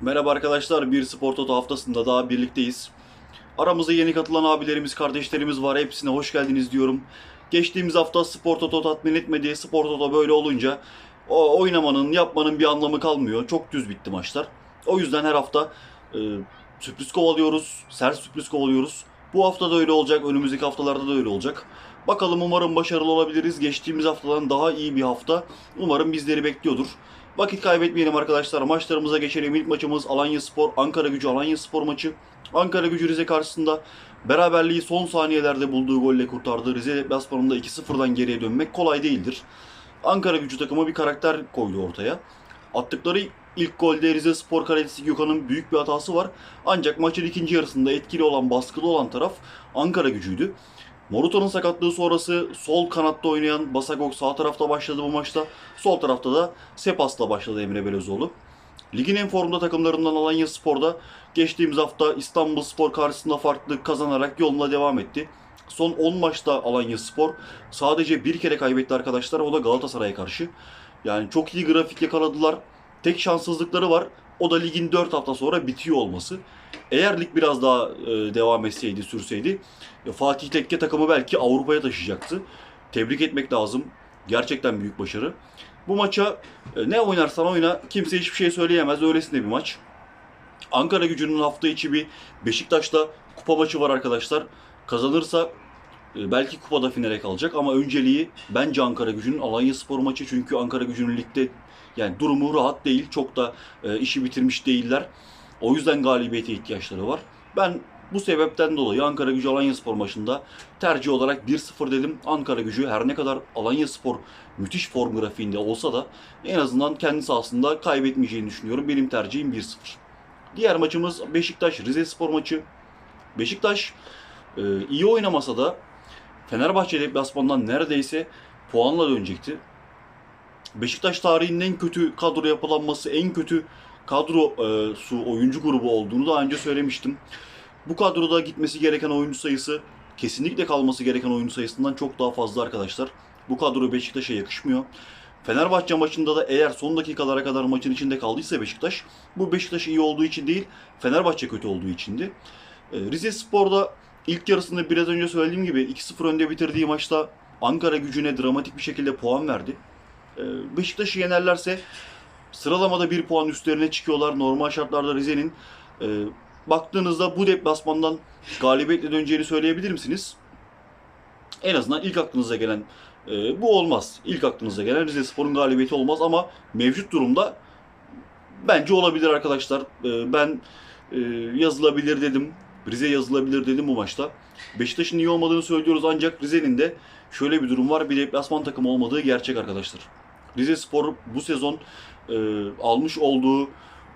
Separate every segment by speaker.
Speaker 1: Merhaba arkadaşlar, bir Spor Toto haftasında daha birlikteyiz. Aramıza yeni katılan abilerimiz, kardeşlerimiz var. Hepsine hoş geldiniz diyorum. Geçtiğimiz hafta Spor Toto tatmin etmedi. Spor Toto böyle olunca o oynamanın, yapmanın bir anlamı kalmıyor. Çok düz bitti maçlar. O yüzden her hafta e, sürpriz kovalıyoruz, sert sürpriz kovalıyoruz. Bu hafta da öyle olacak, önümüzdeki haftalarda da öyle olacak. Bakalım umarım başarılı olabiliriz. Geçtiğimiz haftadan daha iyi bir hafta. Umarım bizleri bekliyordur. Vakit kaybetmeyelim arkadaşlar. Maçlarımıza geçelim. İlk maçımız Alanya Spor, Ankara Gücü Alanya Spor maçı. Ankara Gücü Rize karşısında beraberliği son saniyelerde bulduğu golle kurtardı. Rize deplasmanında 2-0'dan geriye dönmek kolay değildir. Ankara Gücü takımı bir karakter koydu ortaya. Attıkları ilk golde Rize Spor kalecisi Gökhan'ın büyük bir hatası var. Ancak maçın ikinci yarısında etkili olan, baskılı olan taraf Ankara Gücü'ydü. Moruto'nun sakatlığı sonrası sol kanatta oynayan Basagok sağ tarafta başladı bu maçta. Sol tarafta da Sepas'la başladı Emre Belözoğlu. Ligin en formda takımlarından Alanya Spor'da geçtiğimiz hafta İstanbul Spor karşısında farklılık kazanarak yoluna devam etti. Son 10 maçta Alanya Spor sadece bir kere kaybetti arkadaşlar. O da Galatasaray'a karşı. Yani çok iyi grafik yakaladılar. Tek şanssızlıkları var. O da ligin 4 hafta sonra bitiyor olması. Eğer lig biraz daha e, devam etseydi, sürseydi ya Fatih Tekke takımı belki Avrupa'ya taşıyacaktı. Tebrik etmek lazım. Gerçekten büyük başarı. Bu maça e, ne oynarsan oyna kimse hiçbir şey söyleyemez. Öylesine bir maç. Ankara gücünün hafta içi bir Beşiktaş'ta kupa maçı var arkadaşlar. Kazanırsa e, belki kupada finale kalacak ama önceliği bence Ankara gücünün Alanya Spor maçı. Çünkü Ankara gücünün ligde yani durumu rahat değil. Çok da e, işi bitirmiş değiller. O yüzden galibiyete ihtiyaçları var. Ben bu sebepten dolayı Ankara Gücü Alanya Spor maçında tercih olarak 1-0 dedim. Ankara Gücü her ne kadar Alanya Spor müthiş form grafiğinde olsa da en azından kendi sahasında kaybetmeyeceğini düşünüyorum. Benim tercihim 1-0. Diğer maçımız Beşiktaş Rize Spor maçı. Beşiktaş e, iyi oynamasa da Fenerbahçe deplasmandan neredeyse puanla dönecekti. Beşiktaş tarihinin en kötü kadro yapılanması, en kötü kadro e, su oyuncu grubu olduğunu daha önce söylemiştim. Bu kadroda gitmesi gereken oyuncu sayısı kesinlikle kalması gereken oyuncu sayısından çok daha fazla arkadaşlar. Bu kadro Beşiktaş'a yakışmıyor. Fenerbahçe maçında da eğer son dakikalara kadar maçın içinde kaldıysa Beşiktaş, bu Beşiktaş iyi olduğu için değil, Fenerbahçe kötü olduğu içindi. E, Rize Spor'da ilk yarısında biraz önce söylediğim gibi 2-0 önde bitirdiği maçta Ankara gücüne dramatik bir şekilde puan verdi. E, Beşiktaş'ı yenerlerse Sıralamada bir puan üstlerine çıkıyorlar. Normal şartlarda Rize'nin e, baktığınızda bu deplasmandan galibiyetle döneceğini söyleyebilir misiniz? En azından ilk aklınıza gelen e, bu olmaz. İlk aklınıza gelen Rize Spor'un galibiyeti olmaz ama mevcut durumda bence olabilir arkadaşlar. E, ben e, yazılabilir dedim. Rize yazılabilir dedim bu maçta. Beşiktaş'ın iyi olmadığını söylüyoruz ancak Rize'nin de şöyle bir durum var. Bir deplasman takımı olmadığı gerçek arkadaşlar. Rize Spor bu sezon e, almış olduğu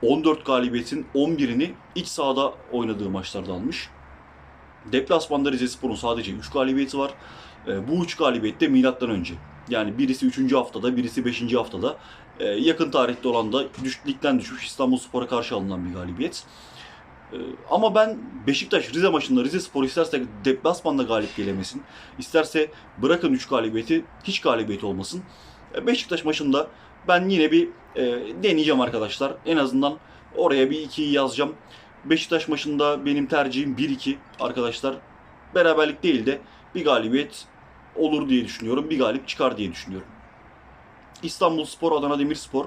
Speaker 1: 14 galibiyetin 11'ini iç sahada oynadığı maçlarda almış. Deplasmanda Rize Spor'un sadece 3 galibiyeti var. E, bu 3 galibiyet de milattan önce. Yani birisi 3. haftada, birisi 5. haftada. E, yakın tarihte olan da düş, ligden düşmüş İstanbul Spor'a karşı alınan bir galibiyet. E, ama ben Beşiktaş Rize maçında Rize Spor isterse deplasmanda galip gelemesin. isterse bırakın 3 galibiyeti hiç galibiyet olmasın. E, Beşiktaş maçında ben yine bir e, deneyeceğim arkadaşlar. En azından oraya bir 2'yi yazacağım. Beşiktaş maçında benim tercihim 1-2 arkadaşlar. Beraberlik değil de bir galibiyet olur diye düşünüyorum. Bir galip çıkar diye düşünüyorum. İstanbul Spor, Adana Demirspor.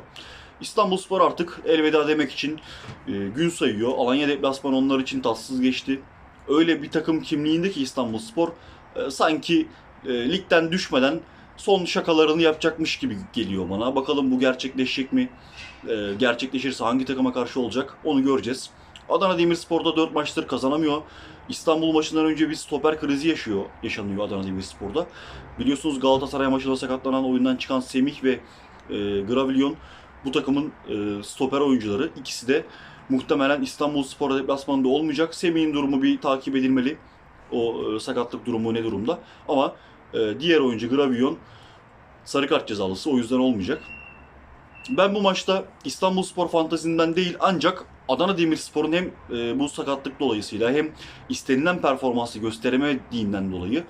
Speaker 1: İstanbul Spor artık elveda demek için e, gün sayıyor. Alanya deplasmanı onlar için tatsız geçti. Öyle bir takım kimliğindeki İstanbul Spor e, sanki e, ligden düşmeden son şakalarını yapacakmış gibi geliyor bana. Bakalım bu gerçekleşecek mi? Ee, gerçekleşirse hangi takıma karşı olacak? Onu göreceğiz. Adana Demirspor'da 4 maçtır kazanamıyor. İstanbul maçından önce bir stoper krizi yaşıyor, yaşanıyor Adana Demirspor'da. Biliyorsunuz Galatasaray maçında sakatlanan oyundan çıkan Semih ve e, Gravillion bu takımın e, stoper oyuncuları. İkisi de muhtemelen İstanbul Spor deplasmanında olmayacak. Semih'in durumu bir takip edilmeli. O e, sakatlık durumu ne durumda. Ama e, diğer oyuncu Gravion sarı kart cezalısı o yüzden olmayacak. Ben bu maçta İstanbul Spor fantazinden değil ancak Adana Demirspor'un hem e, bu sakatlık dolayısıyla hem istenilen performansı gösteremediğinden dolayı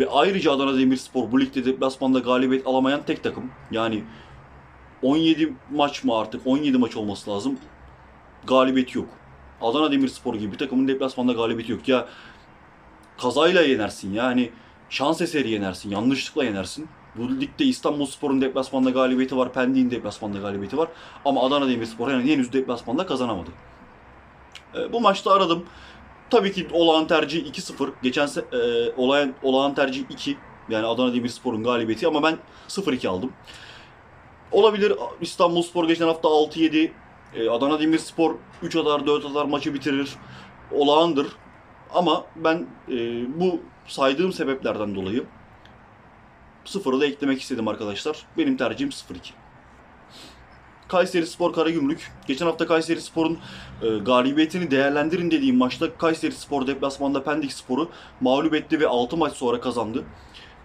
Speaker 1: ve ayrıca Adana Demirspor bu ligde deplasmanda galibiyet alamayan tek takım. Yani 17 maç mı artık 17 maç olması lazım. galibiyeti yok. Adana Demirspor gibi bir takımın deplasmanda galibiyeti yok. Ya kazayla yenersin ya hani şans eseri yenersin, yanlışlıkla yenersin. Bu ligde İstanbulspor'un deplasmanda galibiyeti var, Pendik'in deplasmanda galibiyeti var. Ama Adana Demirspor yani henüz deplasmanda kazanamadı. E, bu maçta aradım. Tabii ki olağan tercih 2-0. Geçen e, olağan, olağan tercih 2. Yani Adana Demirspor'un galibiyeti ama ben 0-2 aldım. Olabilir İstanbulspor geçen hafta 6-7. E, Adana Demirspor 3 atar 4 atar maçı bitirir. Olağandır. Ama ben e, bu saydığım sebeplerden dolayı 0'ı da eklemek istedim arkadaşlar. Benim tercihim 0-2. Kayseri Spor Karagümrük. Geçen hafta Kayseri Spor'un e, galibiyetini değerlendirin dediğim maçta Kayseri Spor deplasmanda Pendik Spor'u mağlup etti ve 6 maç sonra kazandı.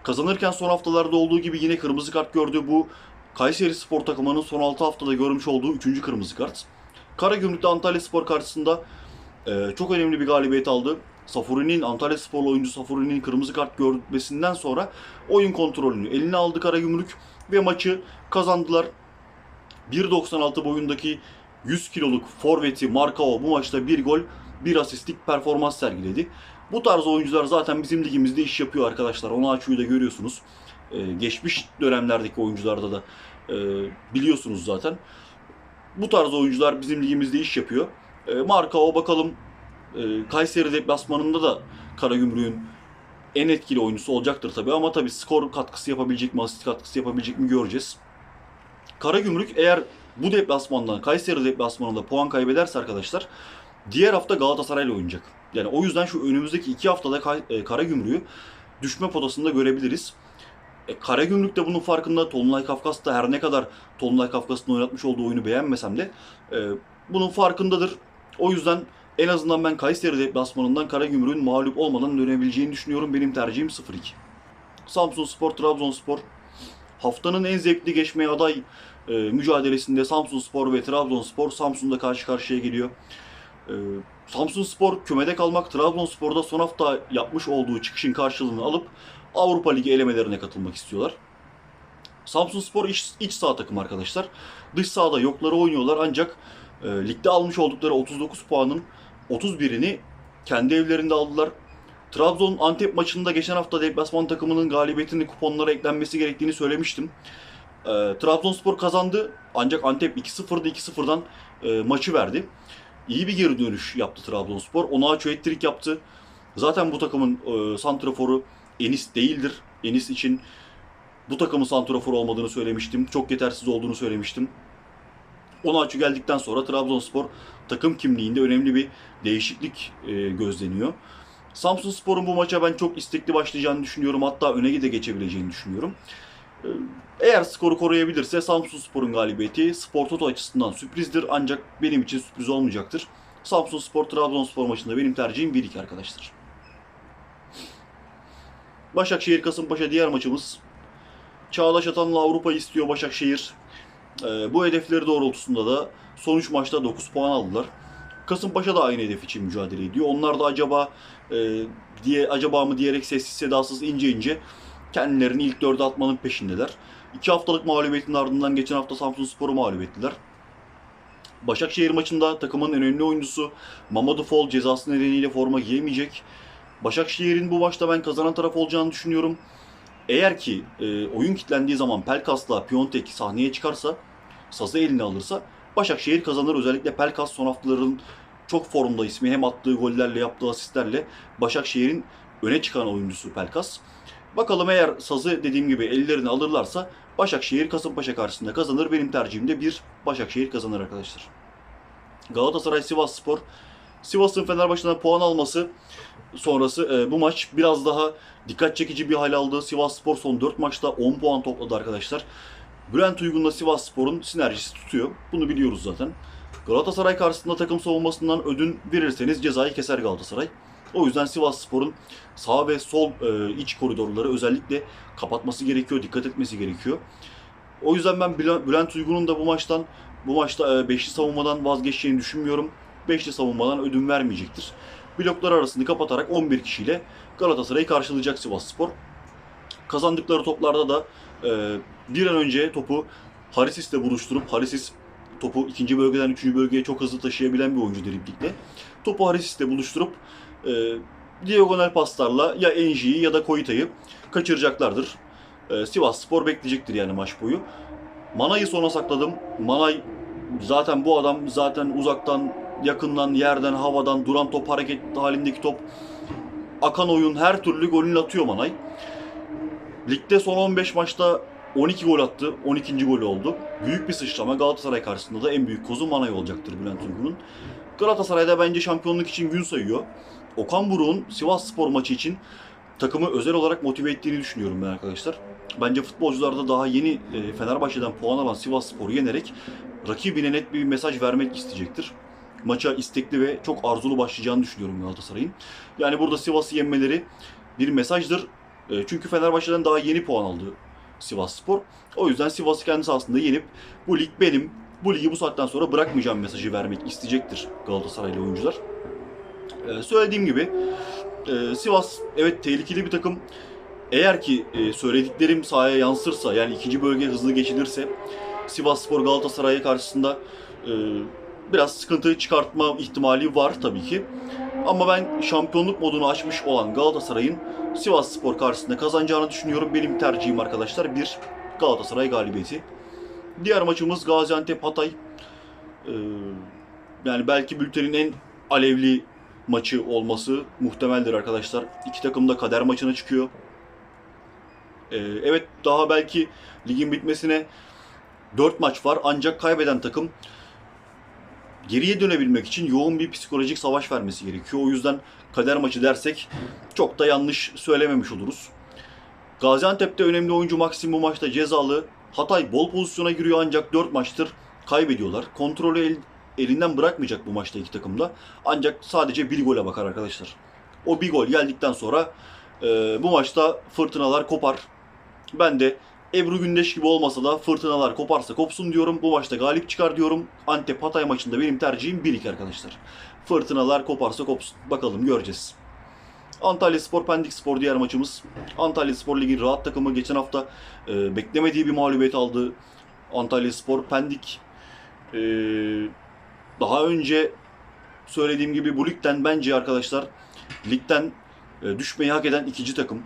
Speaker 1: Kazanırken son haftalarda olduğu gibi yine kırmızı kart gördü. Bu Kayseri Spor takımının son 6 haftada görmüş olduğu 3. kırmızı kart. Karagümrük'te Antalya Spor karşısında e, çok önemli bir galibiyet aldı. Safuri'nin, Antalya Sporlu oyuncu Safuri'nin kırmızı kart görmesinden sonra oyun kontrolünü eline aldı Karagümrük ve maçı kazandılar. 1.96 boyundaki 100 kiloluk forveti Markao bu maçta bir gol, bir asistlik performans sergiledi. Bu tarz oyuncular zaten bizim ligimizde iş yapıyor arkadaşlar. Onu açıyı da görüyorsunuz. Ee, geçmiş dönemlerdeki oyuncularda da e, biliyorsunuz zaten. Bu tarz oyuncular bizim ligimizde iş yapıyor. E, Markao bakalım e, Kayseri deplasmanında da Karagümrük'ün en etkili oyuncusu olacaktır tabii ama tabii skor katkısı yapabilecek mi, asist katkısı yapabilecek mi göreceğiz. Karagümrük eğer bu deplasmandan Kayseri deplasmanında puan kaybederse arkadaşlar diğer hafta Galatasaray'la oynayacak. Yani o yüzden şu önümüzdeki iki haftada e, Karagümrük'ü düşme potasında görebiliriz. E, Karagümrük de bunun farkında. Tolunay Kafkas da her ne kadar Tolunay Kafkas'ın oynatmış olduğu oyunu beğenmesem de e, bunun farkındadır. O yüzden en azından ben Kayseri deplasmanından Karagümrük'ün mağlup olmadan dönebileceğini düşünüyorum. Benim tercihim 0-2. Samsun Spor, Trabzonspor. Haftanın en zevkli geçmeye aday e, mücadelesinde Samsun Spor ve Trabzonspor Samsun'da karşı karşıya geliyor. E, Samsun Spor kümede kalmak, Trabzonspor'da son hafta yapmış olduğu çıkışın karşılığını alıp Avrupa Ligi elemelerine katılmak istiyorlar. Samsun Spor iç, iç saha takım arkadaşlar. Dış sahada yokları oynuyorlar ancak e, ligde almış oldukları 39 puanın 31'ini kendi evlerinde aldılar. Trabzon Antep maçında geçen hafta deplasman takımının galibiyetinin kuponlara eklenmesi gerektiğini söylemiştim. E, Trabzonspor kazandı ancak Antep 2-0'da 2-0'dan e, maçı verdi. İyi bir geri dönüş yaptı Trabzonspor. Onaçu hat-trick yaptı. Zaten bu takımın e, santraforu Enis değildir. Enis için bu takımın santraforu olmadığını söylemiştim. Çok yetersiz olduğunu söylemiştim. Onaçu geldikten sonra Trabzonspor takım kimliğinde önemli bir değişiklik e, gözleniyor. Samsun Spor'un bu maça ben çok istekli başlayacağını düşünüyorum. Hatta öne de geçebileceğini düşünüyorum. E, Eğer skoru koruyabilirse Samsun Spor'un galibiyeti Spor Toto açısından sürprizdir ancak benim için sürpriz olmayacaktır. Samsun Spor Trabzonspor maçında benim tercihim 1-2 arkadaşlar. Başakşehir Kasımpaşa diğer maçımız. Çağdaş Atan'la Avrupa istiyor Başakşehir. Ee, bu hedefleri doğrultusunda da son 3 maçta 9 puan aldılar. Kasımpaşa da aynı hedef için mücadele ediyor. Onlar da acaba e, diye acaba mı diyerek sessiz sedasız ince ince kendilerini ilk dörde atmanın peşindeler. 2 haftalık mağlubiyetin ardından geçen hafta Samsun Spor'u mağlup ettiler. Başakşehir maçında takımın önemli oyuncusu Mamadou Fall cezası nedeniyle forma giyemeyecek. Başakşehir'in bu maçta ben kazanan taraf olacağını düşünüyorum. Eğer ki e, oyun kilitlendiği zaman Pelkas'la Piontek sahneye çıkarsa, sazı eline alırsa Başakşehir kazanır. Özellikle Pelkas son haftaların çok formda ismi. Hem attığı gollerle yaptığı asistlerle Başakşehir'in öne çıkan oyuncusu Pelkas. Bakalım eğer sazı dediğim gibi ellerine alırlarsa Başakşehir Kasımpaşa karşısında kazanır. Benim tercihim de bir Başakşehir kazanır arkadaşlar. Galatasaray Sivas Spor. Sivas'ın Fenerbahçe'den puan alması sonrası e, bu maç biraz daha dikkat çekici bir hal aldı. Sivas Spor son 4 maçta 10 puan topladı arkadaşlar. Bülent Uygun'la Sivas Spor'un sinerjisi tutuyor. Bunu biliyoruz zaten. Galatasaray karşısında takım savunmasından ödün verirseniz cezayı keser Galatasaray. O yüzden Sivas Spor'un sağ ve sol e, iç koridorları özellikle kapatması gerekiyor, dikkat etmesi gerekiyor. O yüzden ben Bülent Uygun'un da bu maçtan bu maçta e, beşli savunmadan vazgeçeceğini düşünmüyorum. Beşli savunmadan ödün vermeyecektir. Bloklar arasını kapatarak 11 kişiyle Galatasaray'ı karşılayacak Sivas Spor. Kazandıkları toplarda da e, bir an önce topu Harisis'le buluşturup Harisis Topu ikinci bölgeden üçüncü bölgeye çok hızlı taşıyabilen bir oyuncu driblikle. Topu Harisis'le buluşturup e, diagonal paslarla ya Enji'yi ya da Koyuta'yı kaçıracaklardır. E, Sivas Spor bekleyecektir yani maç boyu. Manay'ı sona sakladım. Manay zaten bu adam zaten uzaktan, yakından, yerden, havadan duran top, hareket halindeki top akan oyun her türlü golünü atıyor Manay. Ligde son 15 maçta 12 gol attı. 12. golü oldu. Büyük bir sıçrama. Galatasaray karşısında da en büyük kozu Manay olacaktır Bülent Uygun'un. Galatasaray'da bence şampiyonluk için gün sayıyor. Okan Buruk'un Sivas Spor maçı için takımı özel olarak motive ettiğini düşünüyorum ben arkadaşlar. Bence futbolcular da daha yeni e, Fenerbahçe'den puan alan Sivas Spor'u yenerek rakibine net bir mesaj vermek isteyecektir. Maça istekli ve çok arzulu başlayacağını düşünüyorum Galatasaray'ın. Yani burada Sivas'ı yenmeleri bir mesajdır. E, çünkü Fenerbahçe'den daha yeni puan aldı Sivas Spor. O yüzden Sivas'ı kendi sahasında yenip bu lig benim, bu ligi bu saatten sonra bırakmayacağım mesajı vermek isteyecektir Galatasaraylı oyuncular. E, söylediğim gibi e, Sivas evet tehlikeli bir takım. Eğer ki e, söylediklerim sahaya yansırsa yani ikinci bölge hızlı geçilirse Sivas Spor Galatasaray karşısında e, biraz sıkıntı çıkartma ihtimali var tabii ki. Ama ben şampiyonluk modunu açmış olan Galatasaray'ın Sivas Spor karşısında kazanacağını düşünüyorum. Benim tercihim arkadaşlar bir Galatasaray galibiyeti. Diğer maçımız Gaziantep Hatay. Ee, yani belki bültenin en alevli maçı olması muhtemeldir arkadaşlar. İki takım da kader maçına çıkıyor. Ee, evet daha belki ligin bitmesine 4 maç var ancak kaybeden takım geriye dönebilmek için yoğun bir psikolojik savaş vermesi gerekiyor. O yüzden kader maçı dersek çok da yanlış söylememiş oluruz. Gaziantep'te önemli oyuncu Maxim bu maçta cezalı. Hatay bol pozisyona giriyor ancak 4 maçtır kaybediyorlar. Kontrolü el- elinden bırakmayacak bu maçta iki takım da. Ancak sadece bir gole bakar arkadaşlar. O bir gol geldikten sonra e, bu maçta fırtınalar kopar. Ben de Ebru Gündeş gibi olmasa da fırtınalar koparsa kopsun diyorum. Bu maçta galip çıkar diyorum. Antep Hatay maçında benim tercihim 1-2 arkadaşlar. Fırtınalar koparsa kopsun. Bakalım göreceğiz. Antalya Spor Pendik Spor diğer maçımız. Antalya Spor Ligi rahat takımı geçen hafta e, beklemediği bir mağlubiyet aldı. Antalya Spor Pendik e, daha önce söylediğim gibi bu ligden bence arkadaşlar ligden e, düşmeyi hak eden ikinci takım.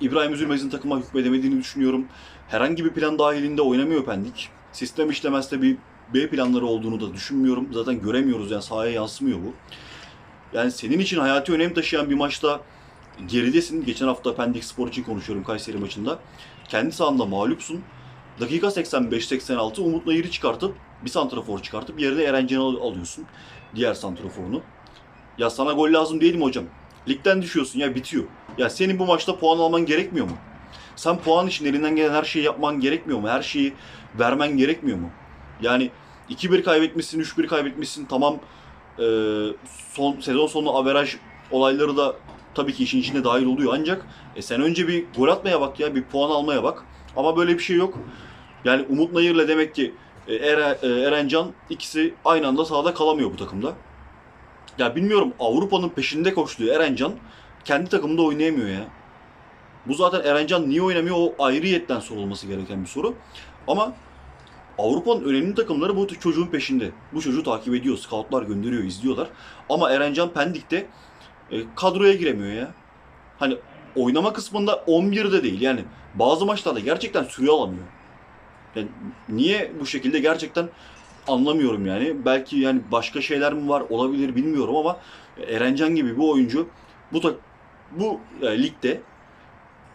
Speaker 1: İbrahim Üzülmez'in takıma hükmedemediğini düşünüyorum. Herhangi bir plan dahilinde oynamıyor Pendik. Sistem işlemezse bir B planları olduğunu da düşünmüyorum. Zaten göremiyoruz yani sahaya yansımıyor bu. Yani senin için hayati önem taşıyan bir maçta geridesin. Geçen hafta Pendik Spor için konuşuyorum Kayseri maçında. Kendi sahanda mağlupsun. Dakika 85-86 Umut Nayır'ı çıkartıp bir santrafor çıkartıp yerine Eren Can'ı alıyorsun. Diğer santraforunu. Ya sana gol lazım değil mi hocam? Ligden düşüyorsun ya bitiyor. Ya senin bu maçta puan alman gerekmiyor mu? Sen puan için elinden gelen her şeyi yapman gerekmiyor mu? Her şeyi vermen gerekmiyor mu? Yani 2-1 kaybetmişsin, 3-1 kaybetmişsin. Tamam e, son sezon sonu averaj olayları da tabii ki işin içine dahil oluyor. Ancak e, sen önce bir gol atmaya bak ya, bir puan almaya bak. Ama böyle bir şey yok. Yani Umut Nayır'la demek ki e, e, Erencan ikisi aynı anda sahada kalamıyor bu takımda. Ya bilmiyorum Avrupa'nın peşinde koştuğu Erencan kendi takımında oynayamıyor ya. Bu zaten Erencan niye oynamıyor o ayrıyetten sorulması gereken bir soru. Ama Avrupa'nın önemli takımları bu çocuğun peşinde. Bu çocuğu takip ediyor. Scoutlar gönderiyor, izliyorlar. Ama Erencan Pendik'te e, kadroya giremiyor ya. Hani oynama kısmında 11'de değil. Yani bazı maçlarda gerçekten süre alamıyor. Yani niye bu şekilde gerçekten anlamıyorum yani. Belki yani başka şeyler mi var olabilir bilmiyorum ama Erencan gibi bir oyuncu bu tak bu e, ligde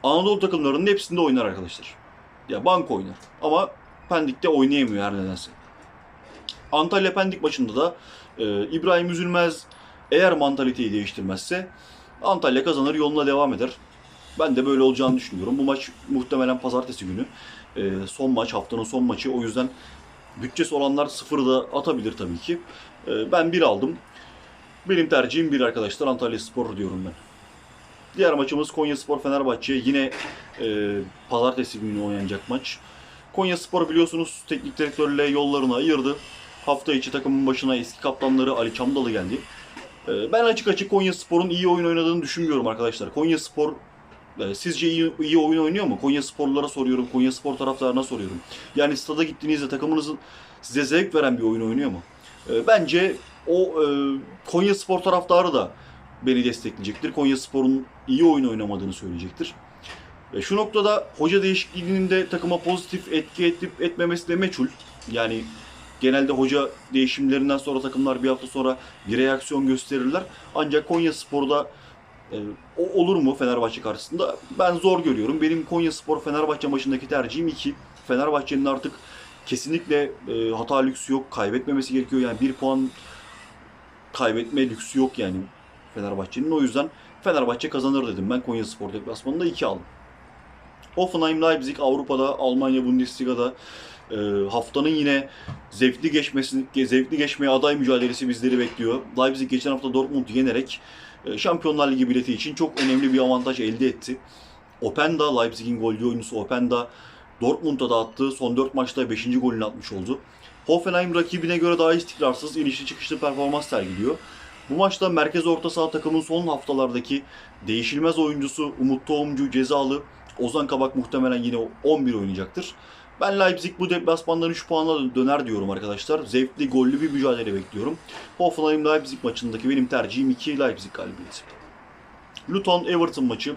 Speaker 1: Anadolu takımlarının hepsinde oynar arkadaşlar. Ya bank oynar ama Pendik'te oynayamıyor her nedense. Antalya Pendik maçında da e, İbrahim Üzülmez eğer mantaliteyi değiştirmezse Antalya kazanır yoluna devam eder. Ben de böyle olacağını düşünüyorum. Bu maç muhtemelen pazartesi günü. E, son maç, haftanın son maçı. O yüzden bütçesi olanlar sıfırı da atabilir tabii ki. E, ben bir aldım. Benim tercihim bir arkadaşlar. Antalya Spor diyorum ben. Diğer maçımız Konya Spor Fenerbahçe. Yine e, pazartesi günü oynanacak maç. Konya Spor biliyorsunuz teknik direktörle yollarını ayırdı. Hafta içi takımın başına eski kaptanları Ali Çamdalı geldi. E, ben açık açık Konya Spor'un iyi oyun oynadığını düşünmüyorum arkadaşlar. Konya Spor e, sizce iyi, iyi oyun oynuyor mu? Konya Sporlulara soruyorum. Konya Spor taraftarına soruyorum. Yani stada gittiğinizde takımınızın size zevk veren bir oyun oynuyor mu? E, bence o e, Konya Spor taraftarı da beni destekleyecektir. Konya Spor'un iyi oyun oynamadığını söyleyecektir. E, şu noktada hoca değişikliğinin de takıma pozitif etki edip etmemesi de meçhul. Yani genelde hoca değişimlerinden sonra takımlar bir hafta sonra bir reaksiyon gösterirler. Ancak Konya Spor'da e, olur mu Fenerbahçe karşısında? Ben zor görüyorum. Benim Konya Spor Fenerbahçe maçındaki tercihim 2. Fenerbahçe'nin artık kesinlikle e, hata lüksü yok. Kaybetmemesi gerekiyor. Yani bir puan kaybetme lüksü yok yani Fenerbahçe'nin. O yüzden Fenerbahçe kazanır dedim. Ben Konya Spor deplasmanında 2 aldım. Hoffenheim Leipzig Avrupa'da, Almanya Bundesliga'da e, haftanın yine zevkli geçmesini, zevkli geçmeye aday mücadelesi bizleri bekliyor. Leipzig geçen hafta Dortmund'u yenerek e, Şampiyonlar Ligi bileti için çok önemli bir avantaj elde etti. Openda, Leipzig'in golcü oyuncusu Openda, Dortmund'a da attığı son 4 maçta 5. golünü atmış oldu. Hoffenheim rakibine göre daha istikrarsız, inişli çıkışlı performans sergiliyor. Bu maçta merkez orta saha takımın son haftalardaki değişilmez oyuncusu Umut Tohumcu cezalı. Ozan Kabak muhtemelen yine 11 oynayacaktır. Ben Leipzig bu deplasmandan 3 puanla döner diyorum arkadaşlar. Zevkli, gollü bir mücadele bekliyorum. Hoffenheim Leipzig maçındaki benim tercihim 2 Leipzig galibiyeti. Luton Everton maçı.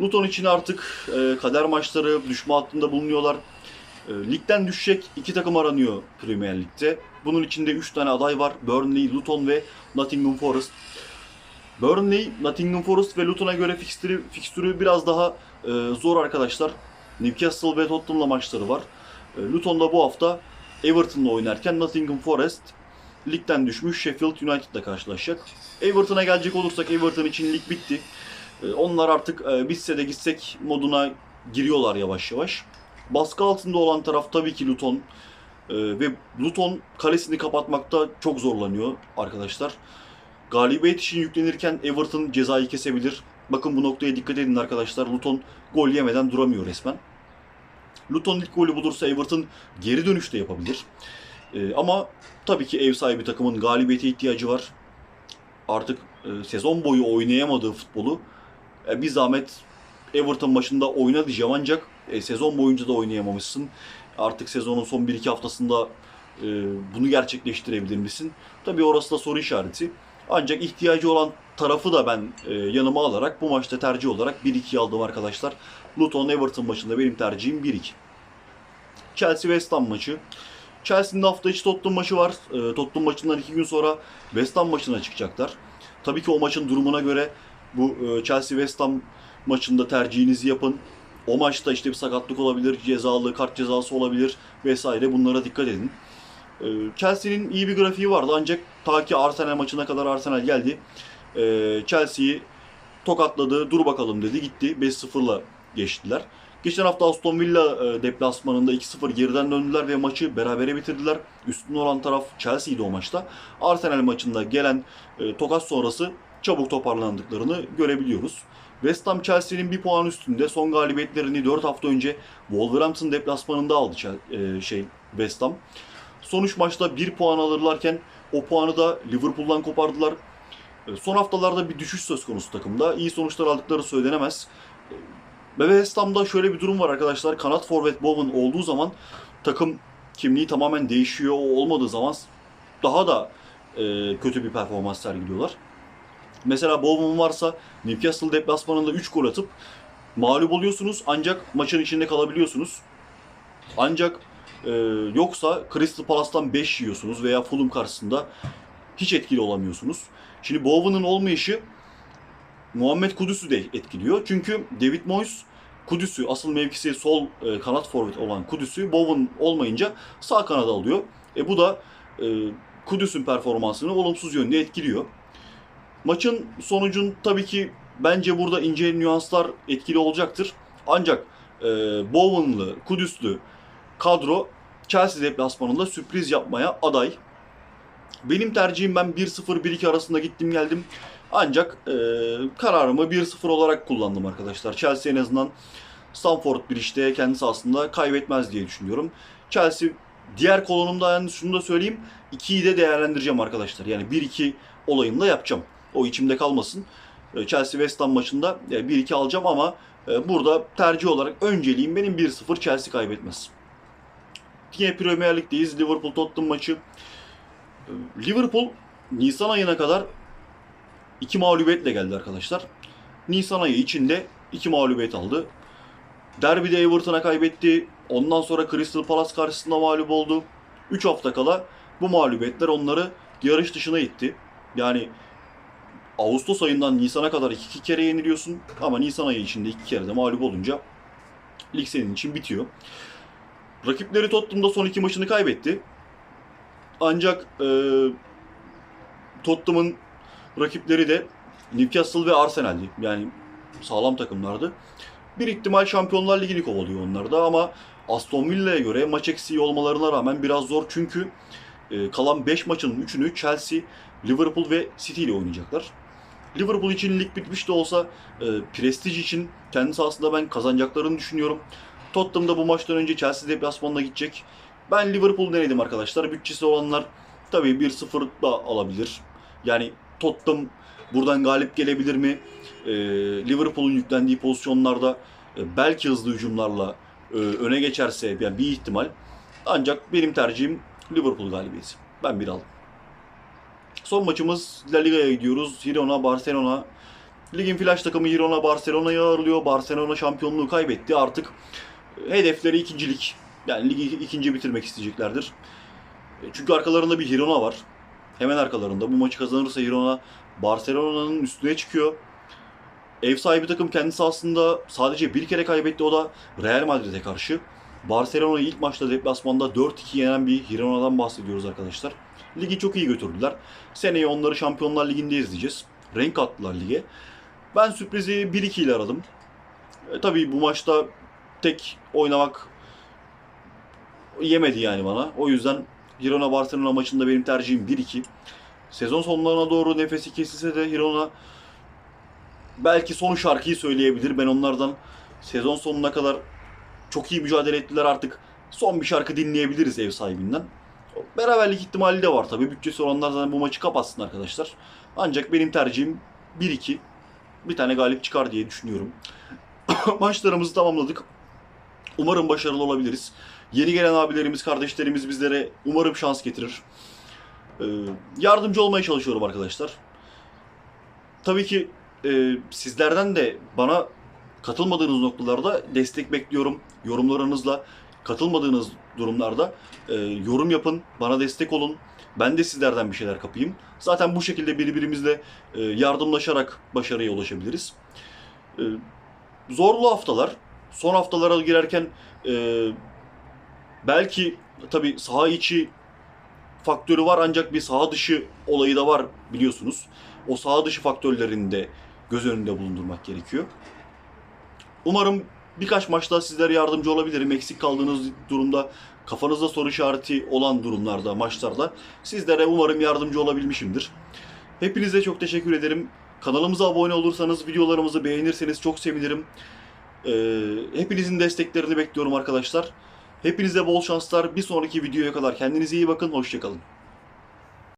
Speaker 1: Luton için artık e, kader maçları düşme hattında bulunuyorlar. E, ligden düşecek iki takım aranıyor Premier Lig'de. Bunun içinde 3 tane aday var. Burnley, Luton ve Nottingham Forest. Burnley, Nottingham Forest ve Luton'a göre fikstürü, fikstürü biraz daha e, zor arkadaşlar. Newcastle ve Tottenham'la maçları var. E, Luton'da bu hafta Everton'la oynarken Nottingham Forest ligden düşmüş Sheffield United'la karşılaşacak. Everton'a gelecek olursak Everton için lig bitti. E, onlar artık e, bitse de gitsek moduna giriyorlar yavaş yavaş. Baskı altında olan taraf tabii ki Luton. E, ve Luton kalesini kapatmakta çok zorlanıyor arkadaşlar. Galibiyet için yüklenirken Everton cezayı kesebilir. Bakın bu noktaya dikkat edin arkadaşlar. Luton gol yemeden duramıyor resmen. Luton ilk golü bulursa Everton geri dönüş de yapabilir. Ee, ama tabii ki ev sahibi takımın galibiyete ihtiyacı var. Artık e, sezon boyu oynayamadığı futbolu e, bir zahmet Everton maçında oyna diyeceğim ancak e, sezon boyunca da oynayamamışsın. Artık sezonun son 1-2 haftasında e, bunu gerçekleştirebilir misin? Tabii orası da soru işareti. Ancak ihtiyacı olan tarafı da ben e, yanıma alarak bu maçta tercih olarak 1-2 aldım arkadaşlar. Luton Everton maçında benim tercihim 1-2. Chelsea West Ham maçı. Chelsea'nin hafta içi Tottenham maçı var. E, Tottenham maçından 2 gün sonra West Ham maçına çıkacaklar. Tabii ki o maçın durumuna göre bu e, Chelsea West Ham maçında tercihinizi yapın. O maçta işte bir sakatlık olabilir, cezalı, kart cezası olabilir vesaire bunlara dikkat edin. Ee, Chelsea'nin iyi bir grafiği vardı ancak ta ki Arsenal maçına kadar Arsenal geldi. Ee, Chelsea'yi tokatladı, dur bakalım dedi, gitti. 5-0'la geçtiler. Geçen hafta Aston Villa e, deplasmanında 2-0 geriden döndüler ve maçı berabere bitirdiler. Üstün olan taraf Chelsea'ydi o maçta. Arsenal maçında gelen e, tokat sonrası çabuk toparlandıklarını görebiliyoruz. West Ham Chelsea'nin bir puan üstünde son galibiyetlerini 4 hafta önce Wolverhampton deplasmanında aldı e, şey West Ham. Sonuç maçta 1 puan alırlarken o puanı da Liverpool'dan kopardılar. E, Son haftalarda bir düşüş söz konusu takımda. İyi sonuçlar aldıkları söylenemez. E, Ve West Ham'da şöyle bir durum var arkadaşlar. Kanat forvet Bowen olduğu zaman takım kimliği tamamen değişiyor. O olmadığı zaman daha da kötü bir performans sergiliyorlar. Mesela Bowen varsa Newcastle deplasmanında 3 gol atıp mağlup oluyorsunuz ancak maçın içinde kalabiliyorsunuz. Ancak e, yoksa Crystal Palace'tan 5 yiyorsunuz veya Fulham karşısında hiç etkili olamıyorsunuz. Şimdi Bowen'ın olmayışı Muhammed Kudüs'ü de etkiliyor. Çünkü David Moyes Kudüs'ü asıl mevkisi sol e, kanat forvet olan Kudüs'ü Bowen olmayınca sağ kanada alıyor. E bu da e, Kudüs'ün performansını olumsuz yönde etkiliyor. Maçın sonucun tabii ki bence burada ince nüanslar etkili olacaktır. Ancak e, Bowen'lı, Kudüs'lü kadro Chelsea deplasmanında sürpriz yapmaya aday. Benim tercihim ben 1-0 1-2 arasında gittim geldim. Ancak e, kararımı 1-0 olarak kullandım arkadaşlar. Chelsea en azından Stamford Bridge'de kendi sahasında kaybetmez diye düşünüyorum. Chelsea diğer kolonumda yani şunu da söyleyeyim. 2'yi de değerlendireceğim arkadaşlar. Yani 1-2 olayını da yapacağım. O içimde kalmasın. E, Chelsea West Ham maçında e, 1-2 alacağım ama e, burada tercih olarak önceliğim benim 1-0 Chelsea kaybetmez. yine Premier Lig'deyiz. Liverpool Tottenham maçı. Liverpool Nisan ayına kadar iki mağlubiyetle geldi arkadaşlar. Nisan ayı içinde iki mağlubiyet aldı. Derbide Everton'a kaybetti. Ondan sonra Crystal Palace karşısında mağlup oldu. 3 hafta kala bu mağlubiyetler onları yarış dışına itti. Yani Ağustos ayından Nisan'a kadar iki, kere yeniliyorsun ama Nisan ayı içinde iki kere de mağlup olunca lig senin için bitiyor. Rakipleri Tottenham'da son iki maçını kaybetti. Ancak e, Tottenham'ın rakipleri de Newcastle ve Arsenal'di. Yani sağlam takımlardı. Bir ihtimal Şampiyonlar Ligi'ni kovalıyor onlar da ama Aston Villa'ya göre maç eksiği olmalarına rağmen biraz zor çünkü e, kalan 5 maçın 3'ünü Chelsea, Liverpool ve City ile oynayacaklar. Liverpool için lig bitmiş de olsa e, prestij için kendi sahasında ben kazanacaklarını düşünüyorum. Tottenham da bu maçtan önce Chelsea deplasmanına gidecek. Ben Liverpool denedim arkadaşlar. Bütçesi olanlar tabii 1-0 da alabilir. Yani Tottenham buradan galip gelebilir mi? E, Liverpool'un yüklendiği pozisyonlarda e, belki hızlı hücumlarla e, öne geçerse yani bir ihtimal. Ancak benim tercihim Liverpool galibiyeti. Ben bir aldım. Son maçımız La Liga'ya gidiyoruz. Girona, Barcelona. Ligin flash takımı Girona, Barcelona'yı ağırlıyor. Barcelona şampiyonluğu kaybetti. Artık hedefleri ikincilik. Yani ligi ikinci bitirmek isteyeceklerdir. E, Çünkü arkalarında bir Girona var. Hemen arkalarında. Bu maçı kazanırsa Girona Barcelona'nın üstüne çıkıyor. Ev sahibi takım kendisi aslında sadece bir kere kaybetti o da Real Madrid'e karşı. Barcelona'yı ilk maçta deplasmanda 4-2 yenen bir Girona'dan bahsediyoruz arkadaşlar. Ligi çok iyi götürdüler. Seneye onları Şampiyonlar Ligi'nde izleyeceğiz. Renk attılar lige. Ben sürprizi 1-2 ile aradım. E, tabii bu maçta tek oynamak yemedi yani bana. O yüzden Girona Barcelona maçında benim tercihim 1-2. Sezon sonlarına doğru nefesi kesilse de Girona belki son şarkıyı söyleyebilir. Ben onlardan sezon sonuna kadar çok iyi mücadele ettiler artık. Son bir şarkı dinleyebiliriz ev sahibinden. Beraberlik ihtimali de var tabii. Bütçesi olanlar zaten bu maçı kapatsın arkadaşlar. Ancak benim tercihim 1-2. Bir tane galip çıkar diye düşünüyorum. Maçlarımızı tamamladık. Umarım başarılı olabiliriz. Yeni gelen abilerimiz, kardeşlerimiz bizlere umarım şans getirir. Ee, yardımcı olmaya çalışıyorum arkadaşlar. Tabii ki e, sizlerden de bana katılmadığınız noktalarda destek bekliyorum. Yorumlarınızla katılmadığınız durumlarda e, yorum yapın, bana destek olun. Ben de sizlerden bir şeyler kapayım. Zaten bu şekilde birbirimizle e, yardımlaşarak başarıya ulaşabiliriz. E, zorlu haftalar. Son haftalara girerken e, belki tabii saha içi faktörü var ancak bir saha dışı olayı da var biliyorsunuz. O saha dışı faktörlerini de göz önünde bulundurmak gerekiyor. Umarım birkaç maçta sizlere yardımcı olabilirim. Eksik kaldığınız durumda, kafanızda soru işareti olan durumlarda, maçlarda sizlere umarım yardımcı olabilmişimdir. Hepinize çok teşekkür ederim. Kanalımıza abone olursanız, videolarımızı beğenirseniz çok sevinirim. Ee, hepinizin desteklerini bekliyorum arkadaşlar. Hepinize bol şanslar. Bir sonraki videoya kadar kendinize iyi bakın. Hoşçakalın.